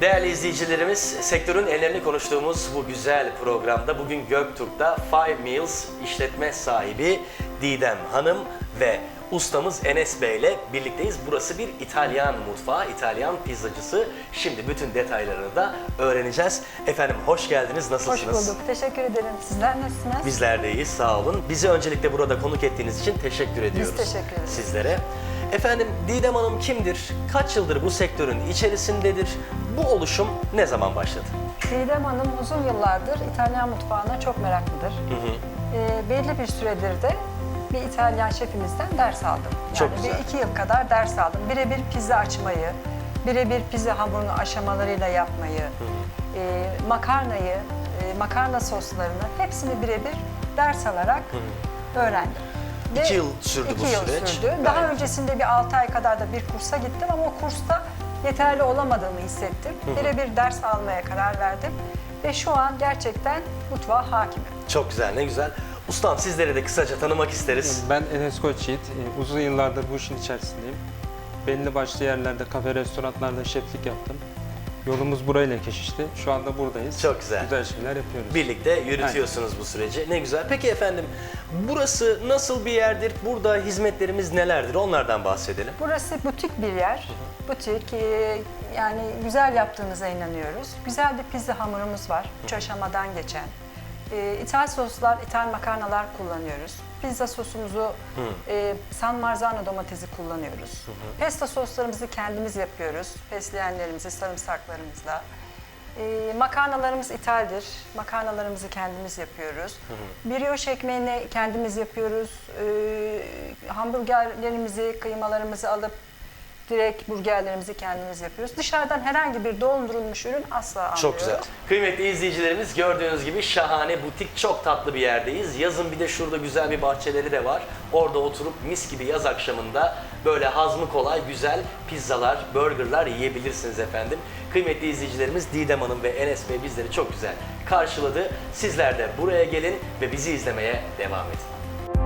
Değerli izleyicilerimiz, sektörün ellerini konuştuğumuz bu güzel programda bugün Göktürk'ta Five Meals işletme sahibi Didem Hanım ve ustamız Enes Bey ile birlikteyiz. Burası bir İtalyan mutfağı, İtalyan pizzacısı. Şimdi bütün detaylarını da öğreneceğiz. Efendim hoş geldiniz, Hoş nasılsınız? bulduk. Teşekkür ederim. Sizler nasılsınız? Bizler de iyiyiz, sağ olun. Bizi öncelikle burada konuk ettiğiniz için teşekkür ediyoruz. teşekkür ederiz. Sizlere. Efendim Didem Hanım kimdir? Kaç yıldır bu sektörün içerisindedir? Bu oluşum ne zaman başladı? Didem Hanım uzun yıllardır İtalyan mutfağına çok meraklıdır. Ee, belli bir süredir de bir İtalyan şefimizden ders aldım. Yani Çok güzel. bir iki yıl kadar ders aldım. Birebir pizza açmayı, birebir pizza hamurunu aşamalarıyla yapmayı, e, makarnayı, e, makarna soslarını hepsini birebir ders alarak öğrendim. Ve İki yıl sürdü iki bu yıl süreç. sürdü. Daha Gayet öncesinde bir 6 ay kadar da bir kursa gittim ama o kursta yeterli olamadığımı hissettim. Birebir ders almaya karar verdim ve şu an gerçekten mutfağa hakimim. Çok güzel, ne güzel. Ustam sizleri de kısaca tanımak isteriz. Ben Enes Koçyiğit. Ee, Uzun yıllardır bu işin içerisindeyim. Belli başlı yerlerde, kafe, restoranlarda şeflik yaptım. Yolumuz burayla kesişti. Şu anda buradayız. Çok güzel. Güzel şeyler yapıyoruz. Birlikte yürütüyorsunuz bu süreci. Ne güzel. Peki efendim, burası nasıl bir yerdir? Burada hizmetlerimiz nelerdir? Onlardan bahsedelim. Burası butik bir yer. Butik, e, yani güzel yaptığımıza inanıyoruz. Güzel bir pizza hamurumuz var, üç aşamadan geçen. E, İthal soslar, ithal makarnalar kullanıyoruz. Pizza sosumuzu e, San Marzano domatesi kullanıyoruz. Pesto soslarımızı kendimiz yapıyoruz. Fesleğenlerimizi, sarımsaklarımızla. E, makarnalarımız ithaldir. Makarnalarımızı kendimiz yapıyoruz. Brioche ekmeğini kendimiz yapıyoruz. E, hamburgerlerimizi, kıymalarımızı alıp direkt burgerlerimizi kendimiz yapıyoruz. Dışarıdan herhangi bir dondurulmuş ürün asla almıyoruz. Çok güzel. Kıymetli izleyicilerimiz gördüğünüz gibi şahane butik çok tatlı bir yerdeyiz. Yazın bir de şurada güzel bir bahçeleri de var. Orada oturup mis gibi yaz akşamında böyle hazmı kolay güzel pizzalar, burgerlar yiyebilirsiniz efendim. Kıymetli izleyicilerimiz Didem Hanım ve Enes Bey bizleri çok güzel karşıladı. Sizler de buraya gelin ve bizi izlemeye devam edin.